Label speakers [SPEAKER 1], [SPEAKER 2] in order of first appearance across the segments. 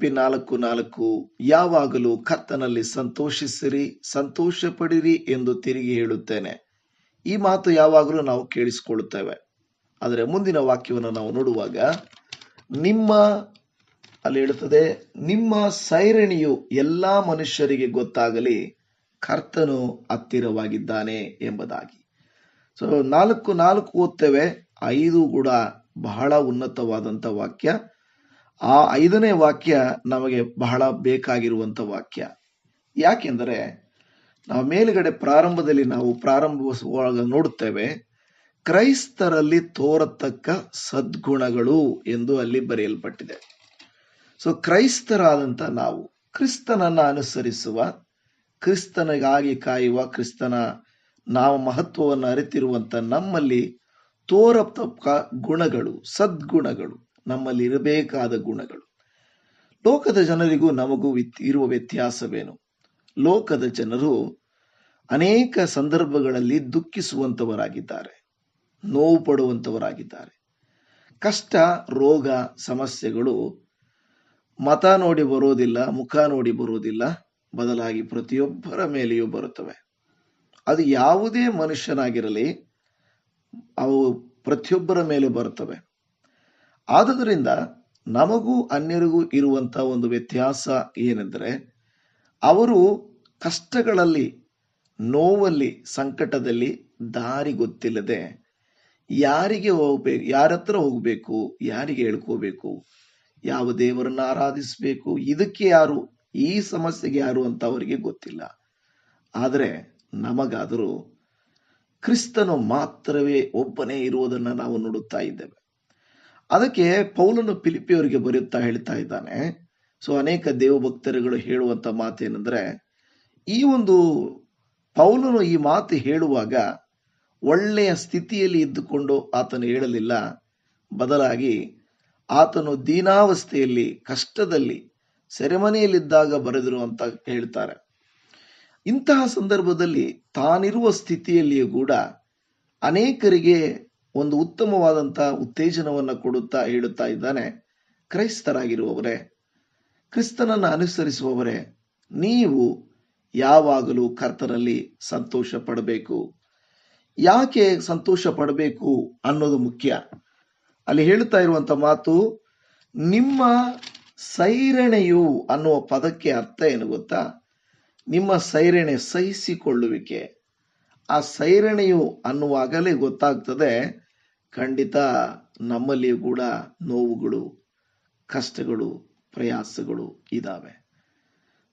[SPEAKER 1] ಫಿಲಿಪಿ ನಾಲ್ಕು ನಾಲ್ಕು, ಯಾವಾಗಲೂ ಕರ್ತನಲ್ಲಿ ಸಂತೋಷಿಸಿರಿ ಸಂತೋಷ ಪಡಿರಿ ಎಂದು ತಿರುಗಿ ಹೇಳುತ್ತೇನೆ. ಈ ಮಾತು ಯಾವಾಗಲೂ ನಾವು ಕೇಳಿಸಿಕೊಳ್ಳುತ್ತೇವೆ. ಆದರೆ ಮುಂದಿನ ವಾಕ್ಯವನ್ನು ನಾವು ನೋಡುವಾಗ, ನಿಮ್ಮ, ಅಲ್ಲಿ ಹೇಳುತ್ತದೆ, ನಿಮ್ಮ ಸೈರಣಿಯು ಎಲ್ಲಾ ಮನುಷ್ಯರಿಗೆ ಗೊತ್ತಾಗಲಿ, ಕರ್ತನು ಹತ್ತಿರವಾಗಿದ್ದಾನೆ ಎಂಬುದಾಗಿ. ಸೊ ನಾಲ್ಕು ನಾಲ್ಕು ಓದ್ತೇವೆ, ಐದು ಕೂಡ ಬಹಳ ಉನ್ನತವಾದಂಥ ವಾಕ್ಯ. ಆ ಐದನೇ ವಾಕ್ಯ ನಮಗೆ ಬಹಳ ಬೇಕಾಗಿರುವಂಥ ವಾಕ್ಯ. ಯಾಕೆಂದರೆ ನಾವು ಮೇಲುಗಡೆ ಪ್ರಾರಂಭದಲ್ಲಿ ನಾವು ಪ್ರಾರಂಭಿಸುವಾಗ ನೋಡುತ್ತೇವೆ, ಕ್ರೈಸ್ತರಲ್ಲಿ ತೋರತಕ್ಕ ಸದ್ಗುಣಗಳು ಎಂದು ಅಲ್ಲಿ ಬರೆಯಲ್ಪಟ್ಟಿದೆ. ಸೊ ಕ್ರೈಸ್ತರಾದಂಥ ನಾವು, ಕ್ರಿಸ್ತನನ್ನು ಅನುಸರಿಸುವ, ಕ್ರಿಸ್ತನಿಗಾಗಿ ಕಾಯುವ, ಕ್ರಿಸ್ತನ ನಾವು ಮಹತ್ವವನ್ನು ಅರಿತಿರುವಂತ ನಮ್ಮಲ್ಲಿ ತೋರತಕ್ಕ ಗುಣಗಳು, ಸದ್ಗುಣಗಳು. ನಮ್ಮಲ್ಲಿ ಇರಬೇಕಾದ ಗುಣಗಳು. ಲೋಕದ ಜನರಿಗೂ ನಮಗೂ ಇರುವ ವ್ಯತ್ಯಾಸವೇನು? ಲೋಕದ ಜನರು ಅನೇಕ ಸಂದರ್ಭಗಳಲ್ಲಿ ದುಃಖಿಸುವಂತವರಾಗಿದ್ದಾರೆ ನೋವು ಪಡುವಂತವರಾಗಿದ್ದಾರೆ ಕಷ್ಟ, ರೋಗ, ಸಮಸ್ಯೆಗಳು ಮತ ನೋಡಿ ಬರೋದಿಲ್ಲ, ಮುಖ ನೋಡಿ ಬರೋದಿಲ್ಲ, ಬದಲಾಗಿ ಪ್ರತಿಯೊಬ್ಬರ ಮೇಲೆಯೂ ಬರುತ್ತವೆ. ಅದು ಯಾವುದೇ ಮನುಷ್ಯನಾಗಿರಲಿ, ಅವು ಪ್ರತಿಯೊಬ್ಬರ ಮೇಲೆ ಬರುತ್ತವೆ. ಆದುದರಿಂದ ನಮಗೂ ಅನ್ಯರಿಗೂ ಇರುವಂತ ಒಂದು ವ್ಯತ್ಯಾಸ ಏನೆಂದರೆ ಅವರು ಕಷ್ಟಗಳಲ್ಲಿ, ನೋವಲ್ಲಿ, ಸಂಕಟದಲ್ಲಿ ದಾರಿ ಗೊತ್ತಿಲ್ಲದೆ ಯಾರಿಗೆ ಹೋಗ್ಬೇಕು ಯಾರ ಹತ್ರ ಹೋಗ್ಬೇಕು, ಯಾರಿಗೆ ಹೇಳ್ಕೋಬೇಕು, ಯಾವ ದೇವರನ್ನ ಆರಾಧಿಸಬೇಕು, ಇದಕ್ಕೆ ಯಾರು, ಈ ಸಮಸ್ಯೆಗೆ ಯಾರು ಅಂತ ಅವರಿಗೆ ಗೊತ್ತಿಲ್ಲ. ಆದರೆ ನಮಗಾದರೂ ಕ್ರಿಸ್ತನು ಮಾತ್ರವೇ ಒಬ್ಬನೇ ಇರುವುದನ್ನು ನಾವು ನೋಡುತ್ತಾ ಇದ್ದೇವೆ. ಅದಕ್ಕೆ ಪೌಲನು ಪಿಲಿಪಿಯವರಿಗೆ ಬರೆಯುತ್ತಾ ಹೇಳ್ತಾ ಇದ್ದಾನೆ. ಸೊ ಅನೇಕ ದೇವಭಕ್ತರುಗಳು ಹೇಳುವಂತ ಮಾತೇನೆಂದ್ರೆ, ಈ ಒಂದು ಪೌಲನು ಈ ಮಾತು ಹೇಳುವಾಗ ಒಳ್ಳೆಯ ಸ್ಥಿತಿಯಲ್ಲಿ ಇದ್ದುಕೊಂಡು ಆತನು ಹೇಳಲಿಲ್ಲ. ಬದಲಾಗಿ ಆತನು ದೀನಾವಸ್ಥೆಯಲ್ಲಿ, ಕಷ್ಟದಲ್ಲಿ, ಸೆರೆಮನೆಯಲ್ಲಿದ್ದಾಗ ಬರೆದರು ಅಂತ ಹೇಳ್ತಾರೆ. ಇಂತಹ ಸಂದರ್ಭದಲ್ಲಿ ತಾನಿರುವ ಸ್ಥಿತಿಯಲ್ಲಿಯೂ ಕೂಡ ಅನೇಕರಿಗೆ ಒಂದು ಉತ್ತಮವಾದಂಥ ಉತ್ತೇಜನವನ್ನು ಕೊಡುತ್ತಾ ಹೇಳುತ್ತಾ ಇದ್ದಾನೆ ಕ್ರೈಸ್ತರಾಗಿರುವವರೇ. ಕ್ರಿಸ್ತನನ್ನು ಅನುಸರಿಸುವವರೇ, ನೀವು ಯಾವಾಗಲೂ ಕರ್ತನಲ್ಲಿ ಸಂತೋಷ ಪಡಬೇಕು ಯಾಕೆ ಸಂತೋಷ ಪಡಬೇಕು ಅನ್ನೋದು ಮುಖ್ಯ. ಅಲ್ಲಿ ಹೇಳುತ್ತಾ ಇರುವಂತ ಮಾತು, ನಿಮ್ಮ ಸೈರಣೆಯು ಅನ್ನುವ ಪದಕ್ಕೆ ಅರ್ಥ ಏನು ಗೊತ್ತಾ? ನಿಮ್ಮ ಸೈರಣೆ ಸಹಿಸಿಕೊಳ್ಳುವಿಕೆ. ಆ ಸೈರಣಿಯು ಅನ್ನುವಾಗಲೇ ಗೊತ್ತಾಗ್ತದೆ. ಖಂಡಿತ ನಮ್ಮಲ್ಲಿಯೂ ಕೂಡ ನೋವುಗಳು, ಕಷ್ಟಗಳು, ಪ್ರಯಾಸಗಳು ಇದಾವೆ.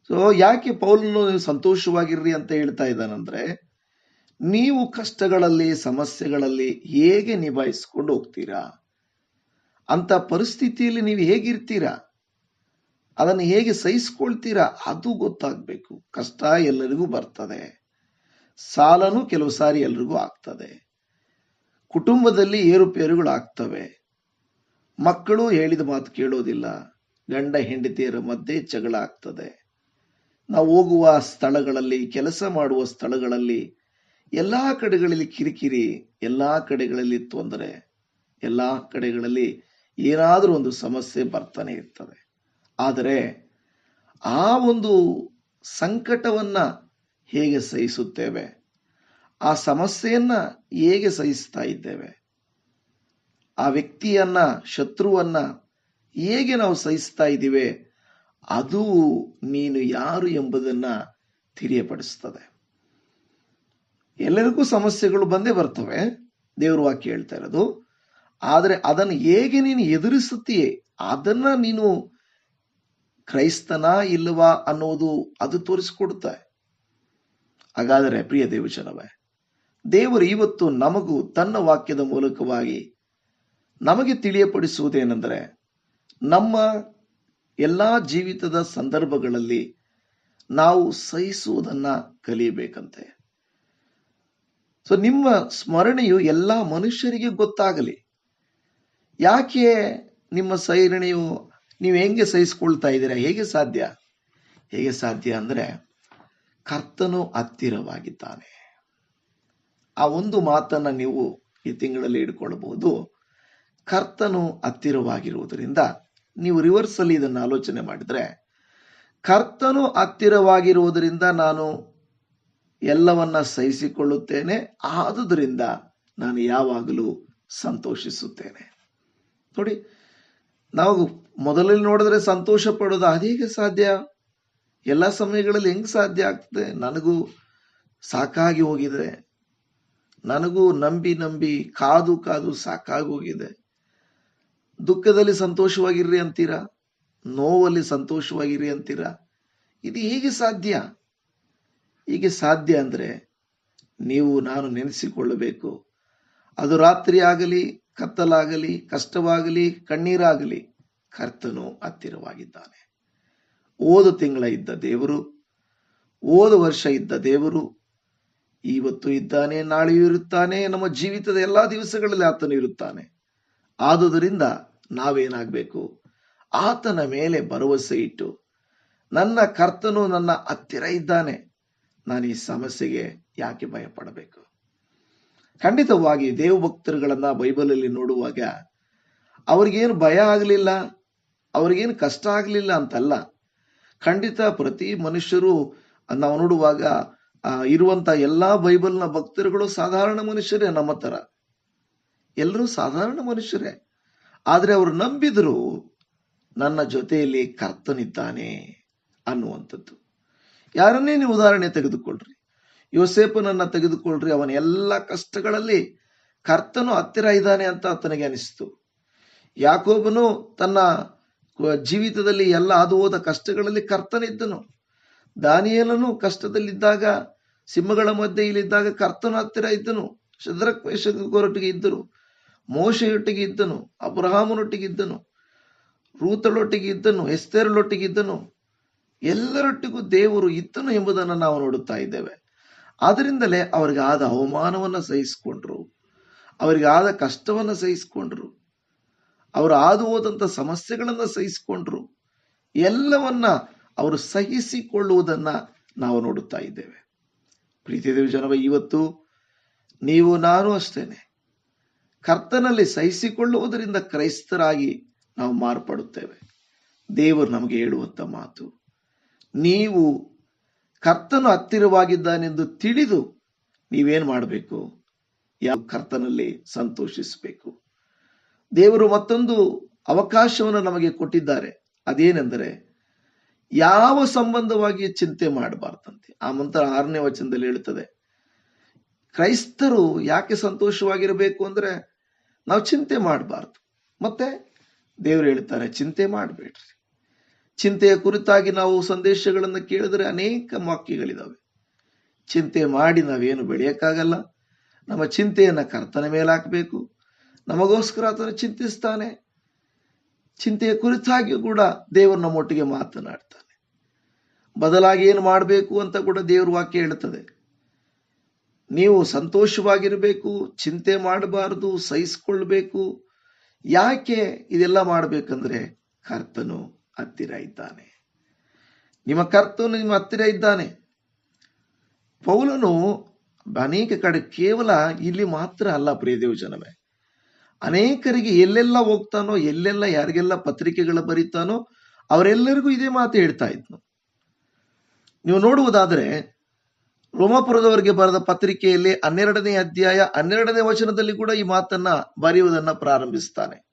[SPEAKER 1] ಸೊ ಯಾಕೆ ಪೌಲನು ಸಂತೋಷವಾಗಿರ್ರಿ ಅಂತ ಹೇಳ್ತಾ ಇದ್ದಾನಂದ್ರೆ, ನೀವು ಕಷ್ಟಗಳಲ್ಲಿ, ಸಮಸ್ಯೆಗಳಲ್ಲಿ ಹೇಗೆ ನಿಭಾಯಿಸ್ಕೊಂಡು ಹೋಗ್ತೀರಾ? ಅಂತ ಪರಿಸ್ಥಿತಿಯಲ್ಲಿ ನೀವು ಹೇಗಿರ್ತೀರಾ? ಅದನ್ನು ಹೇಗೆ ಸಹಿಸ್ಕೊಳ್ತೀರಾ? ಅದು ಗೊತ್ತಾಗಬೇಕು. ಕಷ್ಟ ಎಲ್ಲರಿಗೂ ಬರ್ತದೆ. ಸಾಲನು ಕೆಲವು ಸಾರಿ ಎಲ್ರಿಗೂ ಆಗ್ತದೆ. ಕುಟುಂಬದಲ್ಲಿ ಏರುಪೇರುಗಳು ಆಗ್ತವೆ ಮಕ್ಕಳು ಹೇಳಿದ ಮಾತು ಕೇಳೋದಿಲ್ಲ. ಗಂಡ ಹೆಂಡತಿಯರ ಮಧ್ಯೆ ಜಗಳ ಆಗ್ತದೆ. ನಾವು ಹೋಗುವ ಸ್ಥಳಗಳಲ್ಲಿ, ಕೆಲಸ ಮಾಡುವ ಸ್ಥಳಗಳಲ್ಲಿ ಎಲ್ಲಾ ಕಡೆಗಳಲ್ಲಿ ಕಿರಿಕಿರಿ, ಎಲ್ಲಾ ಕಡೆಗಳಲ್ಲಿ ತೊಂದರೆ, ಎಲ್ಲಾ ಕಡೆಗಳಲ್ಲಿ ಏನಾದರೂ ಒಂದು ಸಮಸ್ಯೆ ಬರ್ತಾನೆ ಇರ್ತದೆ. ಆದರೆ ಆ ಒಂದು ಸಂಕಟವನ್ನ ಹೇಗೆ ಸಹಿಸುತ್ತೇವೆ? ಆ ಸಮಸ್ಯೆಯನ್ನ ಹೇಗೆ ಸಹಿಸ್ತಾ ಇದ್ದೇವೆ? ಆ ವ್ಯಕ್ತಿಯನ್ನ, ಶತ್ರುವನ್ನ ಹೇಗೆ ನಾವು ಸಹಿಸ್ತಾ ಇದ್ದೀವಿ? ಅದು ನೀನು ಯಾರು ಎಂಬುದನ್ನ ತಿಳಿಯಪಡಿಸ್ತದೆ. ಎಲ್ಲರಿಗೂ ಸಮಸ್ಯೆಗಳು ಬಂದೇ ಬರ್ತವೆ, ದೇವ್ರ ವಾಕ್ಯ ಹೇಳ್ತಾ ಇರೋದು. ಆದರೆ ಅದನ್ನು ಹೇಗೆ ನೀನು ಎದುರಿಸುತ್ತೀಯೇ? ಅದನ್ನ ನೀನು ಕ್ರೈಸ್ತನ ಇಲ್ಲವಾ ಅನ್ನೋದು ಅದು ತೋರಿಸಿಕೊಡುತ್ತೆ. ಹಾಗಾದರೆ ಪ್ರಿಯ ದೇವಜನವೇ, ದೇವರು ಇವತ್ತು ನಮಗೂ ತನ್ನ ವಾಕ್ಯದ ಮೂಲಕವಾಗಿ ನಮಗೆ ತಿಳಿಯಪಡಿಸುವುದೇನೆಂದರೆ, ನಮ್ಮ ಎಲ್ಲ ಜೀವಿತದ ಸಂದರ್ಭಗಳಲ್ಲಿ ನಾವು ಸಹಿಸುವುದನ್ನ ಕಲಿಯಬೇಕಂತೆ. ಸೊ ನಿಮ್ಮ ಸ್ಮರಣೆಯು ಎಲ್ಲ ಮನುಷ್ಯರಿಗೆ ಗೊತ್ತಾಗಲಿ. ಯಾಕೆ ನಿಮ್ಮ ಸೈರಣೆಯು ನೀವು ಹೆಂಗೆ ಸಹಿಸ್ಕೊಳ್ತಾ ಇದ್ದೀರಾ? ಹೇಗೆ ಸಾಧ್ಯ? ಹೇಗೆ ಸಾಧ್ಯ ಅಂದ್ರೆ ಕರ್ತನು ಹತ್ತಿರವಾಗಿದ್ದಾನೆ. ಆ ಒಂದು ಮಾತನ್ನ ನೀವು ಈ ತಿಂಗಳಲ್ಲಿ ಇಟ್ಕೊಳ್ಬಹುದು ಕರ್ತನು ಹತ್ತಿರವಾಗಿರುವುದರಿಂದ ನೀವು ರಿವರ್ಸ್ ಅಲ್ಲಿ ಇದನ್ನು ಆಲೋಚನೆ ಮಾಡಿದ್ರೆ, ಕರ್ತನು ಹತ್ತಿರವಾಗಿರುವುದರಿಂದ ನಾನು ಎಲ್ಲವನ್ನ ಸಹಿಸಿಕೊಳ್ಳುತ್ತೇನೆ, ಆದುದರಿಂದ ನಾನು ಯಾವಾಗಲೂ ಸಂತೋಷಿಸುತ್ತೇನೆ. ನೋಡಿ, ನಾವು ಮೊದಲಲ್ಲಿ ನೋಡಿದ್ರೆ ಸಂತೋಷ ಪಡೋದು ಅದೇಗೆ ಸಾಧ್ಯ? ಎಲ್ಲ ಸಮಯಗಳಲ್ಲಿ ಹೆಂಗ್ ಸಾಧ್ಯ ಆಗ್ತದೆ? ನನಗೂ ಸಾಕಾಗಿ ಹೋಗಿದೆ. ನನಗೂ ನಂಬಿ ನಂಬಿ ಕಾದು ಕಾದು ಸಾಕಾಗಿ ಹೋಗಿದೆ. ದುಃಖದಲ್ಲಿ ಸಂತೋಷವಾಗಿರ್ರಿ ಅಂತೀರಾ? ನೋವಲ್ಲಿ ಸಂತೋಷವಾಗಿರಿ ಅಂತೀರಾ? ಇದು ಹೇಗೆ ಸಾಧ್ಯ? ಹೀಗೆ ಸಾಧ್ಯ ಅಂದ್ರೆ ನೀವು ನಾನು ನೆನೆಸಿಕೊಳ್ಳಬೇಕು. ಅದು ರಾತ್ರಿ ಆಗಲಿ, ಕತ್ತಲಾಗಲಿ, ಕಷ್ಟವಾಗಲಿ, ಕಣ್ಣೀರಾಗಲಿ ಕರ್ತನು ಹತ್ತಿರವಾಗಿದ್ದಾನೆ. ಓದು ತಿಂಗಳ ಇದ್ದ ದೇವರು, ಓದು ವರ್ಷ ಇದ್ದ ದೇವರು ಇವತ್ತು ಇದ್ದಾನೆ, ನಾಳೆಯೂ ಇರುತ್ತಾನೆ, ನಮ್ಮ ಜೀವಿತದ ಎಲ್ಲಾ ದಿವಸಗಳಲ್ಲಿ ಆತನು ಇರುತ್ತಾನೆ. ಆದುದರಿಂದ ನಾವೇನಾಗಬೇಕು? ಆತನ ಮೇಲೆ ಭರವಸೆ ಇಟ್ಟು, ನನ್ನ ಕರ್ತನು ನನ್ನ ಹತ್ತಿರ ಇದ್ದಾನೆ, ನಾನು ಈ ಸಮಸ್ಯೆಗೆ ಯಾಕೆ ಭಯಪಡಬೇಕು? ಖಂಡಿತವಾಗಿ ದೇವಭಕ್ತರುಗಳನ್ನ ಬೈಬಲಲ್ಲಿ ನೋಡುವಾಗ, ಅವ್ರಿಗೇನು ಭಯ ಆಗಲಿಲ್ಲ, ಅವ್ರಿಗೇನು ಕಷ್ಟ ಆಗಲಿಲ್ಲ ಅಂತಲ್ಲ ಖಂಡಿತ ಪ್ರತಿ ಮನುಷ್ಯರು ನಾವು ನೋಡುವಾಗ ಇರುವಂತ ಎಲ್ಲಾ ಬೈಬಲ್ನ ಭಕ್ತರುಗಳು ಸಾಧಾರಣ ಮನುಷ್ಯರೇ ನಮ್ಮ ತರ ಎಲ್ಲರೂ ಸಾಧಾರಣ ಮನುಷ್ಯರೇ. ಆದ್ರೆ ಅವರು ನಂಬಿದ್ರು ನನ್ನ ಜೊತೆಯಲ್ಲಿ ಕರ್ತನಿದ್ದಾನೆ ಅನ್ನುವಂಥದ್ದು. ಯಾರನ್ನೇ ನೀವು ಉದಾಹರಣೆ ತೆಗೆದುಕೊಳ್ಳ್ರಿ ಯೋಸೇಪನನ್ನ ತೆಗೆದುಕೊಳ್ಳ್ರಿ ಅವನ ಎಲ್ಲ ಕಷ್ಟಗಳಲ್ಲಿ ಕರ್ತನು ಹತ್ತಿರ ಇದ್ದಾನೆ ಅಂತ ಆತನಿಗೆ ಅನಿಸ್ತು. ಯಾಕೋಬನು ತನ್ನ ಜೀವಿತದಲ್ಲಿ ಎಲ್ಲ ಅದು ಹೋದ ಕಷ್ಟಗಳಲ್ಲಿ ಕರ್ತನಿದ್ದನು. ದಾನಿಯೇಲನು ಕಷ್ಟದಲ್ಲಿದ್ದಾಗ, ಸಿಂಹಗಳ ಮಧ್ಯೆ ಇಲ್ಲಿದ್ದಾಗ ಕರ್ತನ ಹತ್ತಿರ ಇದ್ದನು. ಶದ್ರಕ್ವೇಶರೊಟ್ಟಿಗೆ ಇದ್ದರು. ಮೋಶೆಯೊಟ್ಟಿಗೆ ಇದ್ದನು. ಅಬ್ರಹಾಮನೊಟ್ಟಿಗೆ ಇದ್ದನು. ರೂತಳೊಟ್ಟಿಗೆ ಇದ್ದನು. ಎಸ್ತೇರಳೊಟ್ಟಿಗೆ ಇದ್ದನು. ಎಲ್ಲರೊಟ್ಟಿಗೂ ದೇವರು ಇದ್ದನು ಎಂಬುದನ್ನು ನಾವು ನೋಡುತ್ತಾ ಇದ್ದೇವೆ. ಆದ್ದರಿಂದಲೇ ಅವರಿಗೆ ಆದ ಅವಮಾನವನ್ನ ಸಹಿಸಿಕೊಂಡ್ರು. ಅವರಿಗೆ ಆದ ಕಷ್ಟವನ್ನ ಸಹಿಸಿಕೊಂಡ್ರು. ಅವರು ಆದು ಹೋದಂಥ ಸಮಸ್ಯೆಗಳನ್ನು ಸಹಿಸಿಕೊಂಡ್ರು. ಎಲ್ಲವನ್ನ ಅವರು ಸಹಿಸಿಕೊಳ್ಳುವುದನ್ನು ನಾವು ನೋಡುತ್ತಾ ಇದ್ದೇವೆ. ಪ್ರೀತಿ ದೇವ ಜನವ ಇವತ್ತು ನೀವು, ನಾನು ಅಷ್ಟೇನೆ. ಕರ್ತನಲ್ಲಿ ಸಹಿಸಿಕೊಳ್ಳುವುದರಿಂದ ಕ್ರೈಸ್ತರಾಗಿ ನಾವು ಮಾರ್ಪಡುತ್ತೇವೆ. ದೇವರು ನಮಗೆ ಹೇಳುವಂಥ ಮಾತು, ನೀವು ಕರ್ತನು ಹತ್ತಿರವಾಗಿದ್ದಾನೆಂದು ತಿಳಿದು ನೀವೇನು ಮಾಡಬೇಕು? ಯಾವ ಕರ್ತನಲ್ಲಿ ಸಂತೋಷಿಸಬೇಕು? ದೇವರು ಮತ್ತೊಂದು ಅವಕಾಶವನ್ನು ನಮಗೆ ಕೊಟ್ಟಿದ್ದಾರೆ. ಅದೇನೆಂದರೆ ಯಾವ ಸಂಬಂಧವಾಗಿ ಚಿಂತೆ ಮಾಡಬಾರ್ದಂತೆ. ಆ ಮಂತ್ರ ಆರನೇ ವಚನದಲ್ಲಿ ಹೇಳುತ್ತದೆ. ಕ್ರೈಸ್ತರು ಯಾಕೆ ಸಂತೋಷವಾಗಿರಬೇಕು ಅಂದ್ರೆ ನಾವು ಚಿಂತೆ ಮಾಡಬಾರ್ದು. ಮತ್ತೆ ದೇವರು ಹೇಳ್ತಾರೆ, ಚಿಂತೆ ಮಾಡಬೇಡ್ರಿ. ಚಿಂತೆಯ ಕುರಿತಾಗಿ ನಾವು ಸಂದೇಶಗಳನ್ನು ಕೇಳಿದ್ರೆ ಅನೇಕ ವಾಕ್ಯಗಳಿದಾವೆ. ಚಿಂತೆ ಮಾಡಿ ನಾವೇನು ಬೆಳೆಯಕ್ಕಾಗಲ್ಲ. ನಮ್ಮ ಚಿಂತೆಯನ್ನು ಕರ್ತನ ಮೇಲೆ ಹಾಕಬೇಕು. ನಮಗೋಸ್ಕರ ಆತನು ಚಿಂತಿಸ್ತಾನೆ. ಚಿಂತೆಯ ಕುರಿತಾಗಿಯೂ ಕೂಡ ದೇವರು ನಮ್ಮೊಟ್ಟಿಗೆ ಮಾತನಾಡ್ತಾನೆ. ಬದಲಾಗಿ ಏನು ಮಾಡಬೇಕು ಅಂತ ಕೂಡ ದೇವ್ರ ವಾಕ್ಯ ಹೇಳ್ತದೆ. ನೀವು ಸಂತೋಷವಾಗಿರಬೇಕು, ಚಿಂತೆ ಮಾಡಬಾರದು, ಸಹಿಸಿಕೊಳ್ಬೇಕು. ಯಾಕೆ ಇದೆಲ್ಲ ಮಾಡಬೇಕಂದ್ರೆ ಕರ್ತನು ಹತ್ತಿರ ಇದ್ದಾನೆ. ನಿಮ್ಮ ಕರ್ತನು ನಿಮ್ಮ ಹತ್ತಿರ ಇದ್ದಾನೆ. ಪೌಲನು ಅನೇಕ ಕಡೆ ಕೇವಲ ಇಲ್ಲಿ ಮಾತ್ರ ಅಲ್ಲ ಪ್ರಿಯದೇವ ಜನವೇ ಅನೇಕರಿಗೆ ಎಲ್ಲೆಲ್ಲ ಹೋಗ್ತಾನೋ, ಎಲ್ಲೆಲ್ಲ ಯಾರಿಗೆಲ್ಲ ಪತ್ರಿಕೆಗಳ ಬರೀತಾನೋ, ಅವರೆಲ್ಲರಿಗೂ ಇದೇ ಮಾತು ಹೇಳ್ತಾ ಇದ್ನು. ನೀವು ನೋಡುವುದಾದ್ರೆ, ರೋಮಾಪುರದವರಿಗೆ ಬರೆದ ಪತ್ರಿಕೆಯಲ್ಲಿ ಹನ್ನೆರಡನೇ ಅಧ್ಯಾಯ, ಹನ್ನೆರಡನೇ ವಚನದಲ್ಲಿ ಕೂಡ ಈ ಮಾತನ್ನ ಬರೆಯುವುದನ್ನ ಪ್ರಾರಂಭಿಸ್ತಾನೆ.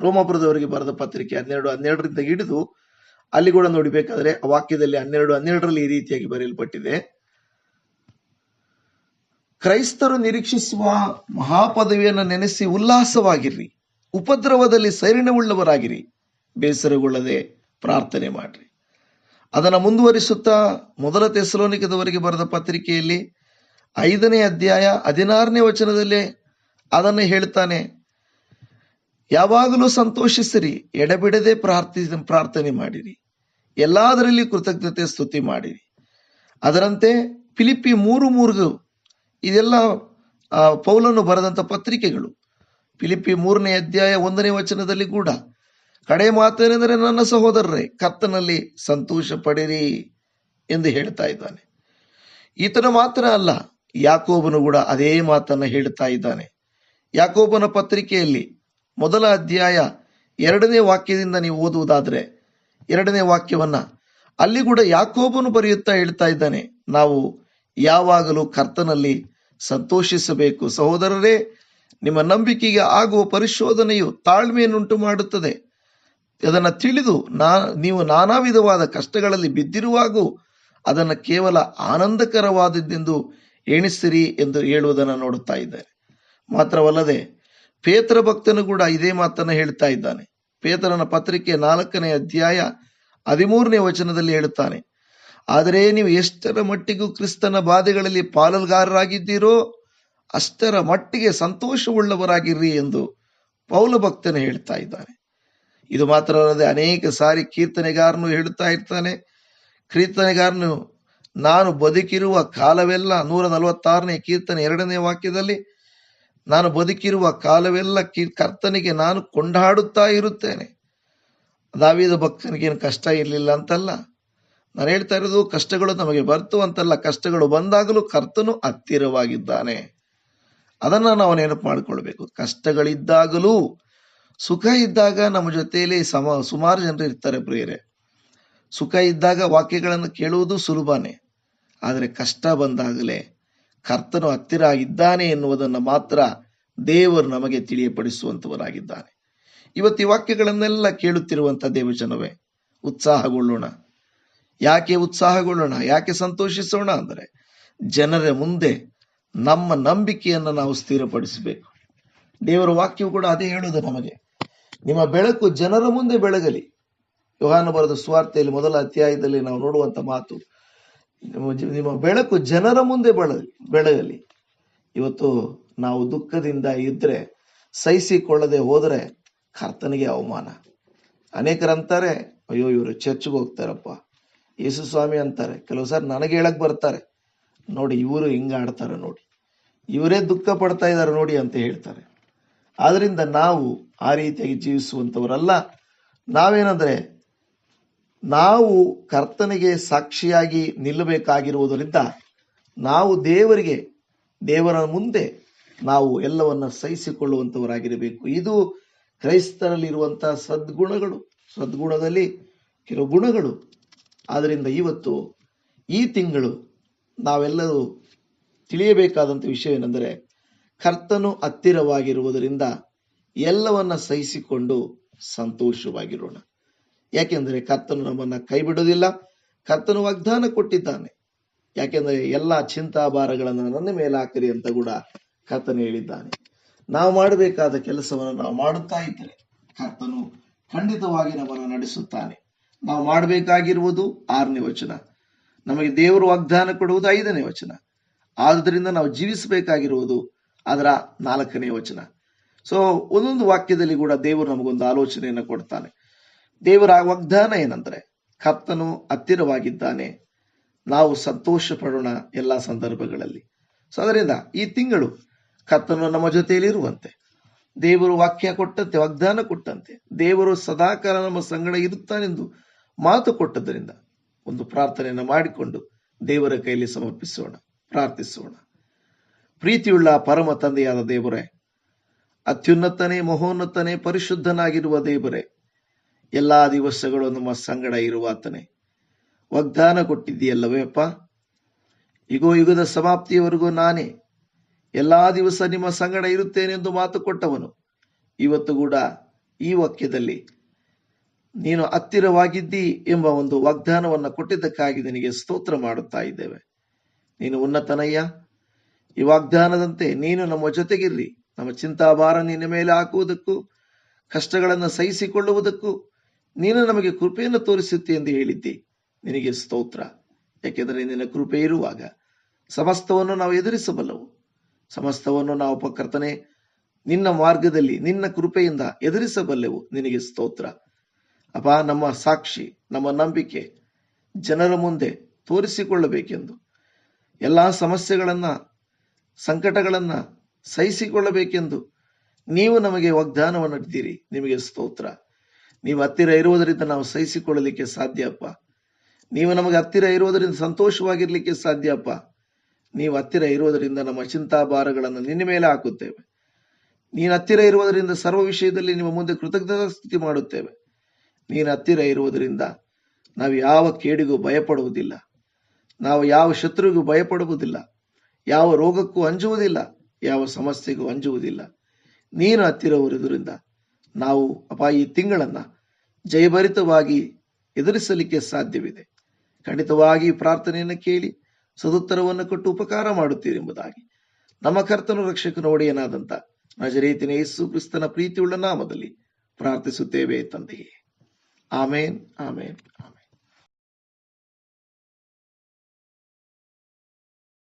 [SPEAKER 1] ರೋಮಾಪುರದವರಿಗೆ ಬರೆದ ಪತ್ರಿಕೆ ಹನ್ನೆರಡು, ಹನ್ನೆರಡರಿಂದ ಹಿಡಿದು, ಅಲ್ಲಿ ಕೂಡ ನೋಡಿಬೇಕಾದ್ರೆ ವಾಕ್ಯದಲ್ಲಿ ಹನ್ನೆರಡು, ಹನ್ನೆರಡರಲ್ಲಿ ಈ ರೀತಿಯಾಗಿ ಬರೆಯಲ್ಪಟ್ಟಿದೆ. ಕ್ರೈಸ್ತರು ನಿರೀಕ್ಷಿಸುವ ಮಹಾಪದವಿಯನ್ನು ನೆನೆಸಿ ಉಲ್ಲಾಸವಾಗಿರ್ರಿ ಉಪದ್ರವದಲ್ಲಿ ಸೈರಿಣವುಳ್ಳವರಾಗಿರಿ. ಬೇಸರಗೊಳ್ಳದೆ ಪ್ರಾರ್ಥನೆ ಮಾಡ್ರಿ. ಅದನ್ನು ಮುಂದುವರಿಸುತ್ತಾ ಮೊದಲ ತೆಸಲೋನಿಕದವರೆಗೆ ಬರೆದ ಪತ್ರಿಕೆಯಲ್ಲಿ ಐದನೇ ಅಧ್ಯಾಯ ಹದಿನಾರನೇ ವಚನದಲ್ಲಿ ಅದನ್ನು ಹೇಳ್ತಾನೆ, ಯಾವಾಗಲೂ ಸಂತೋಷಿಸಿರಿ, ಎಡಬಿಡದೆ ಪ್ರಾರ್ಥಿ, ಪ್ರಾರ್ಥನೆ ಮಾಡಿರಿ. ಎಲ್ಲದರಲ್ಲಿ ಕೃತಜ್ಞತೆ ಸ್ತುತಿ ಮಾಡಿರಿ. ಅದರಂತೆ ಫಿಲಿಪಿ ಮೂರು ಮೂರು ಇದೆಲ್ಲ ಪೌಲನ್ನು ಪೌಲನು ಬರೆದಂತ ಪತ್ರಿಕೆಗಳು. ಫಿಲಿಪಿ ಮೂರನೇ ಅಧ್ಯಾಯ ಒಂದನೇ ವಚನದಲ್ಲಿ ಕೂಡ, ಕಡೆ ಮಾತೇನೆಂದರೆ ನನ್ನ ಸಹೋದರರೇ ಕತ್ತನಲ್ಲಿ ಸಂತೋಷ ಪಡಿರಿ ಎಂದು ಹೇಳ್ತಾ ಇದ್ದಾನೆ. ಈತನ ಮಾತ್ರ ಅಲ್ಲ, ಯಾಕೋಬನು ಕೂಡ ಅದೇ ಮಾತನ್ನ ಹೇಳ್ತಾ ಇದ್ದಾನೆ. ಯಾಕೋಬನ ಪತ್ರಿಕೆಯಲ್ಲಿ ಮೊದಲ ಅಧ್ಯಾಯ ಎರಡನೇ ವಾಕ್ಯದಿಂದ ನೀವು ಓದುವುದಾದರೆ, ಎರಡನೇ ವಾಕ್ಯವನ್ನ, ಅಲ್ಲಿ ಕೂಡ ಯಾಕೋಬನು ಬರೆಯುತ್ತಾ ಹೇಳ್ತಾ ಇದ್ದಾನೆ, ನಾವು ಯಾವಾಗಲೂ ಕರ್ತನಲ್ಲಿ ಸಂತೋಷಿಸಬೇಕು. ಸಹೋದರರೇ, ನಿಮ್ಮ ನಂಬಿಕೆಗೆ ಆಗುವ ಪರಿಶೋಧನೆಯು ತಾಳ್ಮೆಯನ್ನುಂಟು ಮಾಡುತ್ತದೆ. ಅದನ್ನು ತಿಳಿದು ನಾ, ನೀವು ನಾನಾ ವಿಧವಾದ ಕಷ್ಟಗಳಲ್ಲಿ ಬಿದ್ದಿರುವಾಗೂ ಅದನ್ನು ಕೇವಲ ಆನಂದಕರವಾದದ್ದೆಂದು ಎಣಿಸಿರಿ ಎಂದು ಹೇಳುವುದನ್ನು ನೋಡುತ್ತಾ ಇದ್ದಾರೆ. ಮಾತ್ರವಲ್ಲದೆ, ಪೇತ್ರ ಭಕ್ತನು ಕೂಡ ಇದೇ ಮಾತನ್ನು ಹೇಳ್ತಾ ಇದ್ದಾನೆ. ಪೇತ್ರನ ಪತ್ರಿಕೆ ನಾಲ್ಕನೇ ಅಧ್ಯಾಯ ಹದಿಮೂರನೇ ವಚನದಲ್ಲಿ ಹೇಳುತ್ತಾನೆ ಆದರೆ ನೀವು ಎಷ್ಟರ ಮಟ್ಟಿಗೂ ಕ್ರಿಸ್ತನ ಬಾಧೆಗಳಲ್ಲಿ ಪಾಲಲ್ಗಾರರಾಗಿದ್ದೀರೋ ಅಷ್ಟರ ಮಟ್ಟಿಗೆ ಸಂತೋಷವುಳ್ಳವರಾಗಿರ್ರಿ ಎಂದು ಪೌಲ ಭಕ್ತನು ಹೇಳ್ತಾ ಇದ್ದಾನೆ. ಇದು ಮಾತ್ರವಲ್ಲದೆ ಅನೇಕ ಸಾರಿ ಕೀರ್ತನೆಗಾರನು ಹೇಳುತ್ತಾ ಇರ್ತಾನೆ. ಕೀರ್ತನೆಗಾರನು, ನಾನು ಬದುಕಿರುವ ಕಾಲವೆಲ್ಲ ನೂರ ನಲವತ್ತಾರನೇ ಕೀರ್ತನೆ ಎರಡನೇ ವಾಕ್ಯದಲ್ಲಿ, ನಾನು ಬದುಕಿರುವ ಕಾಲವೆಲ್ಲ ಕರ್ತನಿಗೆ ನಾನು ಕೊಂಡಾಡುತ್ತಾ ಇರುತ್ತೇನೆ. ದಾವಿದ ಭಕ್ತನಿಗೇನು ಕಷ್ಟ ಇರಲಿಲ್ಲ ಅಂತಲ್ಲ. ನಾನು ಹೇಳ್ತಾ ಇರೋದು ಕಷ್ಟಗಳು ನಮಗೆ ಬರ್ತು ಅಂತಲ್ಲ, ಕಷ್ಟಗಳು ಬಂದಾಗಲೂ ಕರ್ತನು ಹತ್ತಿರವಾಗಿದ್ದಾನೆ. ಅದನ್ನು ನಾವು ನೆನಪು ಮಾಡಿಕೊಳ್ಬೇಕು. ಕಷ್ಟಗಳಿದ್ದಾಗಲೂ ಸುಖ ಇದ್ದಾಗ ನಮ್ಮ ಜೊತೆಯಲ್ಲಿ ಸಮ, ಸುಮಾರು ಜನರು ಇರ್ತಾರೆ ಪ್ರಿಯರೇ. ಸುಖ ಇದ್ದಾಗ ವಾಕ್ಯಗಳನ್ನು ಕೇಳುವುದು ಸುಲಭನೇ. ಆದರೆ ಕಷ್ಟ ಬಂದಾಗಲೇ ಕರ್ತನು ಹತ್ತಿರ ಆಗಿದ್ದಾನೆ ಎನ್ನುವುದನ್ನು ಮಾತ್ರ ದೇವರು ನಮಗೆ ತಿಳಿಯಪಡಿಸುವಂಥವರಾಗಿದ್ದಾನೆ ಇವತ್ತು ಈ ವಾಕ್ಯಗಳನ್ನೆಲ್ಲ ಕೇಳುತ್ತಿರುವಂಥ ದೇವಜನವೇ, ಉತ್ಸಾಹಗೊಳ್ಳೋಣ. ಯಾಕೆ ಉತ್ಸಾಹಗೊಳ್ಳೋಣ, ಯಾಕೆ ಸಂತೋಷಿಸೋಣ ಅಂದರೆ ಜನರ ಮುಂದೆ ನಮ್ಮ ನಂಬಿಕೆಯನ್ನು ನಾವು ಸ್ಥಿರಪಡಿಸಬೇಕು. ದೇವರ ವಾಕ್ಯವು ಕೂಡ ಅದೇ ಹೇಳುವುದು ನಮಗೆ. ನಿಮ್ಮ ಬೆಳಕು ಜನರ ಮುಂದೆ ಬೆಳಗಲಿ. ಯೋಹಾನ ಬರೆದ ಸ್ವಾರ್ಥೆಯಲ್ಲಿ ಮೊದಲ ಅಧ್ಯಾಯದಲ್ಲಿ ನಾವು ನೋಡುವಂತ ಮಾತು, ನಿಮ್ಮ ನಿಮ್ಮ ಬೆಳಕು ಜನರ ಮುಂದೆ ಬೆಳಗಲಿ ಬೆಳಗಲಿ. ಇವತ್ತು ನಾವು ದುಃಖದಿಂದ ಇದ್ರೆ, ಸಹಿಸಿಕೊಳ್ಳದೆ ಹೋದರೆ ಕರ್ತನಿಗೆ ಅವಮಾನ. ಅನೇಕರಂತಾರೆ, ಅಯ್ಯೋ ಇವರು ಚರ್ಚ್ಗೆ ಹೋಗ್ತಾರಪ್ಪ. ಯೇಸು ಸ್ವಾಮಿ ಅಂತಾರೆ. ಕೆಲವು ಸಾರಿ ನನಗೆ ಹೇಳಕ್ ಬರ್ತಾರೆ. ನೋಡಿ, ಇವರು ಹಿಂಗ ಆಡ್ತಾರೆ ನೋಡಿ. ಇವರೇ ದುಃಖ ಪಡ್ತಾ ಇದ್ದಾರೆ ನೋಡಿ ಅಂತ ಹೇಳ್ತಾರೆ. ಆದ್ರಿಂದ ನಾವು ಆ ರೀತಿಯಾಗಿ ಜೀವಿಸುವಂತವರಲ್ಲ. ನಾವೇನಂದ್ರೆ, ನಾವು ಕರ್ತನಿಗೆ ಸಾಕ್ಷಿಯಾಗಿ ನಿಲ್ಲಬೇಕಾಗಿರುವುದರಿಂದ ನಾವು ದೇವರಿಗೆ, ದೇವರ ಮುಂದೆ ನಾವು ಎಲ್ಲವನ್ನ ಸಹಿಸಿಕೊಳ್ಳುವಂಥವರಾಗಿರಬೇಕು ಇದು ಕ್ರೈಸ್ತರಲ್ಲಿರುವಂತಹ ಸದ್ಗುಣಗಳು. ಸದ್ಗುಣದಲ್ಲಿ ಕೆಲವು ಗುಣಗಳು. ಆದ್ದರಿಂದ ಇವತ್ತು ಈ ತಿಂಗಳು ನಾವೆಲ್ಲರೂ ತಿಳಿಯಬೇಕಾದಂಥ ವಿಷಯವೇನೆಂದರೆ ಕರ್ತನು ಹತ್ತಿರವಾಗಿರುವುದರಿಂದ ಎಲ್ಲವನ್ನ ಸಹಿಸಿಕೊಂಡು ಸಂತೋಷವಾಗಿರೋಣ. ಯಾಕೆಂದರೆ ಕರ್ತನು ನಮ್ಮನ್ನ ಕೈ ಬಿಡೋದಿಲ್ಲ ಕರ್ತನು ವಾಗ್ದಾನ ಕೊಟ್ಟಿದ್ದಾನೆ. ಯಾಕೆಂದರೆ ಎಲ್ಲ ಚಿಂತಾಭಾರಗಳನ್ನು ನನ್ನ ಮೇಲೆ ಹಾಕಿರಿ ಅಂತ ಕೂಡ ಕರ್ತನು ಹೇಳಿದ್ದಾನೆ. ನಾವು ಮಾಡಬೇಕಾದ ಕೆಲಸವನ್ನು ನಾವು ಮಾಡುತ್ತಾ ಇದ್ದರೆ ಕರ್ತನು ಖಂಡಿತವಾಗಿ ನಮ್ಮನ್ನು ನಡೆಸುತ್ತಾನೆ. ನಾವು ಮಾಡಬೇಕಾಗಿರುವುದು ಆರನೇ ವಚನ. ನಮಗೆ ದೇವರು ವಾಗ್ದಾನ ಕೊಡುವುದು ಐದನೇ ವಚನ. ಆದ್ದರಿಂದ ನಾವು ಜೀವಿಸಬೇಕಾಗಿರುವುದು ಅದರ ನಾಲ್ಕನೇ ವಚನ. ಸೊ ಒಂದೊಂದು ವಾಕ್ಯದಲ್ಲಿ ಕೂಡ ದೇವರು ನಮಗೊಂದು ಆಲೋಚನೆಯನ್ನು ಕೊಡ್ತಾನೆ. ದೇವರ ವಾಗ್ದಾನ ಏನಂದ್ರೆ, ಕರ್ತನು ಹತ್ತಿರವಾಗಿದ್ದಾನೆ, ನಾವು ಸಂತೋಷ ಪಡೋಣ ಎಲ್ಲ ಸಂದರ್ಭಗಳಲ್ಲಿ. ಸೊ ಅದರಿಂದ ಈ ತಿಂಗಳು ಕರ್ತನು ನಮ್ಮ ಜೊತೆಯಲ್ಲಿ ಇರುವಂತೆ. ದೇವರು ವಾಕ್ಯ ಕೊಟ್ಟಂತೆ, ವಾಗ್ದಾನ ಕೊಟ್ಟಂತೆ. ದೇವರು ಸದಾಕಾಲ ನಮ್ಮ ಸಂಗಡ ಇರುತ್ತಾನೆಂದು ಮಾತು ಕೊಟ್ಟದರಿಂದ ಒಂದು ಪ್ರಾರ್ಥನೆಯನ್ನು ಮಾಡಿಕೊಂಡು ದೇವರ ಕೈಯಲ್ಲಿ ಸಮರ್ಪಿಸೋಣ, ಪ್ರಾರ್ಥಿಸೋಣ. ಪ್ರೀತಿಯುಳ್ಳ ಪರಮ ತಂದೆಯಾದ ದೇವರೇ, ಅತ್ಯುನ್ನತನೇ, ಮಹೋನ್ನತನೇ, ಪರಿಶುದ್ಧನಾಗಿರುವ ದೇವರೇ, ಎಲ್ಲಾ ದಿವಸಗಳು ನಮ್ಮ ಸಂಗಡ ಇರುವ ಆತನೇ ವಾಗ್ದಾನ ಕೊಟ್ಟಿದ್ದೀಯಲ್ಲವೇ ಅಪ್ಪ ಯುಗೋ ಯುಗದ ಸಮಾಪ್ತಿಯವರೆಗೂ ನಾನೇ ಎಲ್ಲಾ ದಿವಸ ನಿಮ್ಮ ಸಂಗಡ ಇರುತ್ತೇನೆಂದು ಮಾತು ಕೊಟ್ಟವನು. ಇವತ್ತು ಕೂಡ ಈ ವಾಕ್ಯದಲ್ಲಿ ನೀನು ಹತ್ತಿರವಾಗಿದ್ದಿ ಎಂಬ ಒಂದು ವಾಗ್ದಾನವನ್ನು ಕೊಟ್ಟಿದ್ದಕ್ಕಾಗಿ ನಿನಗೆ ಸ್ತೋತ್ರ ಮಾಡುತ್ತಾ ಇದ್ದೇವೆ. ನೀನು ಉನ್ನತನಯ್ಯ. ಈ ವಾಗ್ದಾನದಂತೆ ನೀನು ನಮ್ಮ ಜೊತೆಗಿರ್ರಿ. ನಮ್ಮ ಚಿಂತಾಭಾರ ನಿನ್ನ ಮೇಲೆ ಹಾಕುವುದಕ್ಕೂ, ಕಷ್ಟಗಳನ್ನು ಸಹಿಸಿಕೊಳ್ಳುವುದಕ್ಕೂ ನೀನು ನಮಗೆ ಕೃಪೆಯನ್ನು ತೋರಿಸುತ್ತೆ ಎಂದು ಹೇಳಿದ್ದಿ. ನಿನಗೆ ಸ್ತೋತ್ರ. ಯಾಕೆಂದರೆ ನಿನ್ನ ಕೃಪೆ ಇರುವಾಗ ಸಮಸ್ತವನ್ನು ನಾವು ಎದುರಿಸಬಲ್ಲವು. ಸಮಸ್ತವನ್ನು ನಾವು ಉಪಕರ್ತನೆ ನಿನ್ನ ಮಾರ್ಗದಲ್ಲಿ, ನಿನ್ನ ಕೃಪೆಯಿಂದ ಎದುರಿಸಬಲ್ಲೆವು. ನಿನಗೆ ಸ್ತೋತ್ರ. ಅಪ ನಮ್ಮ ಸಾಕ್ಷಿ, ನಮ್ಮ ನಂಬಿಕೆ ಜನರ ಮುಂದೆ ತೋರಿಸಿಕೊಳ್ಳಬೇಕೆಂದು. ಎಲ್ಲ ಸಮಸ್ಯೆಗಳನ್ನು, ಸಂಕಟಗಳನ್ನು ಸಹಿಸಿಕೊಳ್ಳಬೇಕೆಂದು ನೀವು ನಮಗೆ ವಾಗ್ದಾನವನ್ನು ನೀಡಿದ್ದೀರಿ ನಿಮಗೆ ಸ್ತೋತ್ರ. ನೀವು ಹತ್ತಿರ ಇರುವುದರಿಂದ ನಾವು ಸಹಿಸಿಕೊಳ್ಳಲಿಕ್ಕೆ ಸಾಧ್ಯ, ಅಪ್ಪ. ನೀವು ನಮಗೆ ಹತ್ತಿರ ಇರುವುದರಿಂದ ಸಂತೋಷವಾಗಿರಲಿಕ್ಕೆ ಸಾಧ್ಯ, ಅಪ್ಪ. ನೀವು ಹತ್ತಿರ ಇರುವುದರಿಂದ ನಮ್ಮ ಚಿಂತಾಭಾರಗಳನ್ನು ನಿನ್ನ ಮೇಲೆ ಹಾಕುತ್ತೇವೆ. ನೀನು ಹತ್ತಿರ ಇರುವುದರಿಂದ ಸರ್ವ ವಿಷಯದಲ್ಲಿ ನಿಮ್ಮ ಮುಂದೆ ಕೃತಜ್ಞತಾ ಸ್ಥಿತಿ ಮಾಡುತ್ತೇವೆ. ನೀನು ಹತ್ತಿರ ಇರುವುದರಿಂದ ನಾವು ಯಾವ ಕೇಡಿಗೂ ಭಯಪಡುವುದಿಲ್ಲ. ನಾವು ಯಾವ ಶತ್ರುವಿಗೂ ಭಯಪಡುವುದಿಲ್ಲ. ಯಾವ ರೋಗಕ್ಕೂ ಅಂಜುವುದಿಲ್ಲ. ಯಾವ ಸಮಸ್ಯೆಗೂ ಅಂಜುವುದಿಲ್ಲ. ನೀನು ಹತ್ತಿರವಿರುವುದರಿಂದ ನಾವು, ಅಪ್ಪ, ಈ ತಿಂಗಳನ್ನ ಜಯಭರಿತವಾಗಿ ಎದುರಿಸಲಿಕ್ಕೆ ಸಾಧ್ಯವಿದೆ. ಖಂಡಿತವಾಗಿ ಪ್ರಾರ್ಥನೆಯನ್ನು ಕೇಳಿ ಸದುತ್ತರವನ್ನು ಕೊಟ್ಟು ಉಪಕಾರ ಮಾಡುತ್ತೀರಿ ಎಂಬುದಾಗಿ. ನಮ್ಮ ಕರ್ತನು ರಕ್ಷಕನ ಒಡೆಯನಾದಂತ ನಜರೇತಿನ ಯೇಸು ಕ್ರಿಸ್ತನ ಪ್ರೀತಿಯುಳ್ಳ ನಾಮದಲ್ಲಿ ಪ್ರಾರ್ಥಿಸುತ್ತೇವೆ ತಂದೆಯೇ. Amen. Amen. Amen.